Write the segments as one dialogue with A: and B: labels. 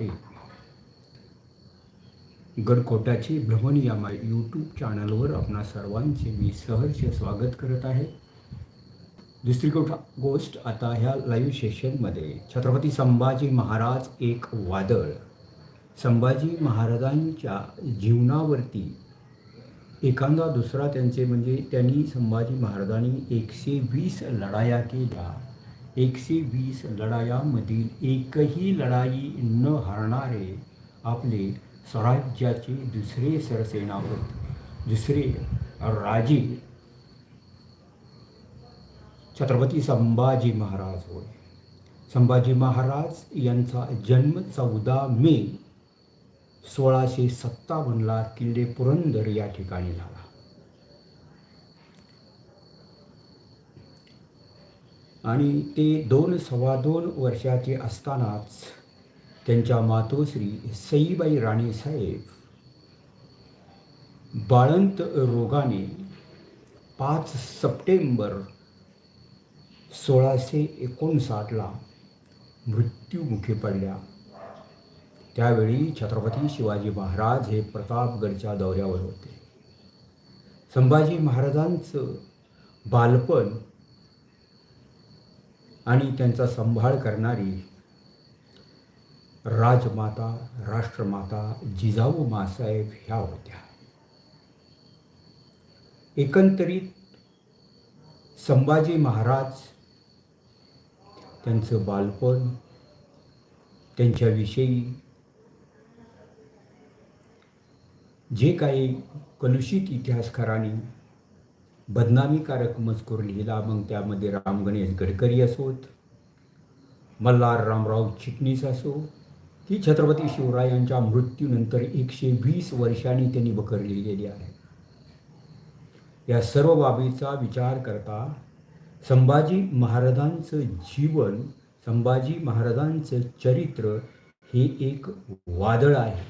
A: वाटे गडकोटाचे भ्रमण या मा यूट्यूब चॅनलवर आपणा सर्वांचे मी सहर्ष स्वागत करत आहे. दुसरी गोष्ट गोष्ट आता ह्या लाईव्ह सेशनमध्ये छत्रपती संभाजी महाराज एक वादळ. संभाजी महाराजांच्या जीवनावरती एखादा दुसरा त्यांचे म्हणजे त्यांनी संभाजी महाराजांनी एकशे वीस लढाया केल्या. एकशे वीस लढायामधील एकही लढाई न हारणारे आपले स्वराज्याचे दुसरे सरसेनापती दुसरे राजे. छत्रपती संभाजी महाराज होय. संभाजी महाराज यांचा जन्म चौदा मे सोळाशे सत्तावन्नला किल्ले पुरंदर या ठिकाणी झाला. आणि ते दोन सव्वा दोन वर्षाचे असतानाच त्यांच्या मातोश्री सईबाई राणीसाहेब बाळंत रोगाने पाच सप्टेंबर सोळाशे एकोणसाठला मृत्यूमुखी पडल्या. त्यावेळी छत्रपती शिवाजी महाराज हे प्रतापगडच्या दौऱ्यावर होते. संभाजी महाराजांचं बालपण आणि त्यांचा संभाळ करणारी राजमाता राष्ट्रमाता जिजाऊ मासाहेब ह्या होत्या. एकंदरीत संभाजी महाराज त्यांचं बालपण त्यांच्याविषयी जे काही कलुषित इतिहासकारांनी बदनामीकारक मजकूर लिहिला मग त्यामध्ये राम गणेश गडकरी असोत मल्हार रामराव चिटणीस असो की छत्रपती शिवरायांच्या मृत्यूनंतर एकशे वीस वर्षांनी त्यांनी बकर लिहिलेली आहे. या सर्व बाबीचा विचार करता संभाजी महाराजांचं जीवन संभाजी महाराजांचं चरित्र हे एक वादळ आहे.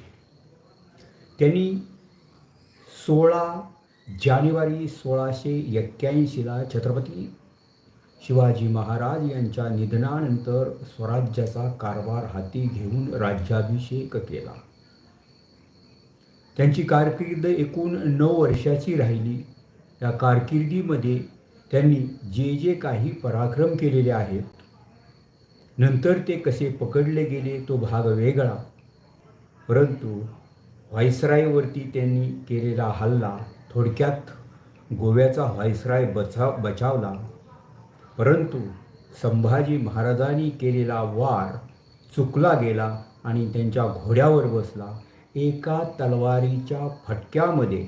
A: त्यांनी सोळा जानेवारी सोळाशे एक्क्याऐंशीला छत्रपती शिवाजी महाराज यांच्या निधनानंतर स्वराज्याचा कारभार हाती घेऊन राज्याभिषेक केला. त्यांची कारकीर्द एकूण नऊ वर्षाची राहिली. या कारकिर्दीमध्ये त्यांनी जे जे काही पराक्रम केलेले आहेत नंतर ते कसे पकडले गेले तो भाग वेगळा. परंतु व्हायसरायवरती त्यांनी केलेला हल्ला थोडक्यात गोव्याचा व्हायसराय बचाव बचावला. परंतु संभाजी महाराजांनी केलेला वार चुकला गेला आणि त्यांच्या घोड्यावर बसला एका तलवारीच्या फटक्यामध्ये.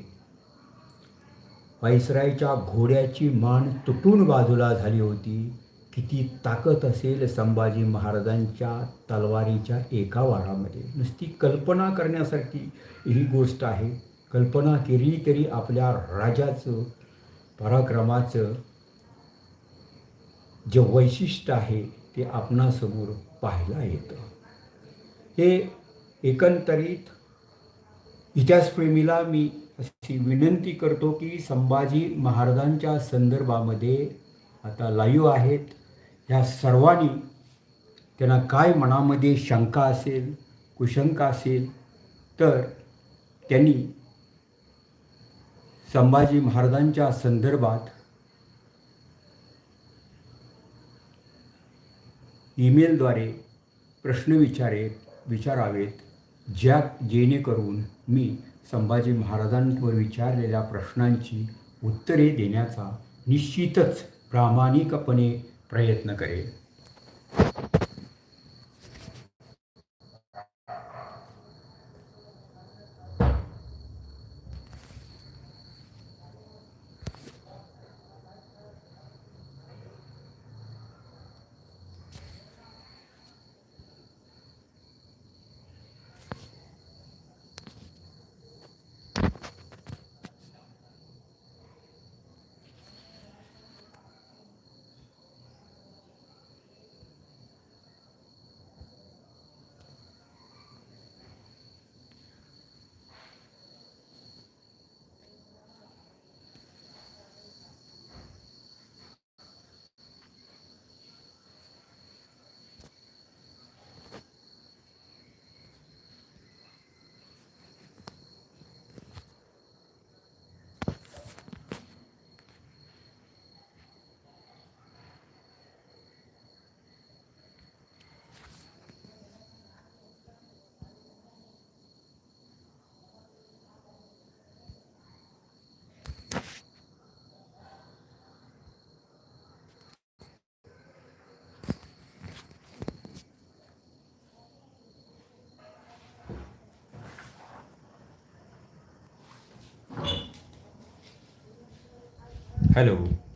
A: व्हायसरायच्या घोड्याची मान तुटून बाजूला झाली होती. किती ताकद असेल संभाजी महाराजांच्या तलवारीच्या एका वारामध्ये. नुसती कल्पना करण्यासारखी ही गोष्ट आहे. कल्पना केली तरी आपल्या राजाचं पराक्रमाचं जे वैशिष्ट्य आहे ते आपणासमोर पाहायला येतं. हे एकंदरीत इतिहासप्रेमीला मी अशी विनंती करतो की संभाजी महाराजांच्या संदर्भामध्ये आता लाईव्ह आहेत. ह्या सर्वांनी त्यांना काय मनामध्ये शंका असेल कुशंका असेल तर त्यांनी संभाजी महाराजांच्या संदर्भात ईमेलद्वारे प्रश्न विचारे विचारावेत ज्या जेणेकरून मी संभाजी महाराजांवर विचारलेल्या प्रश्नांची उत्तरे देण्याचा निश्चितच प्रामाणिकपणे प्रयत्न करेल. Hello.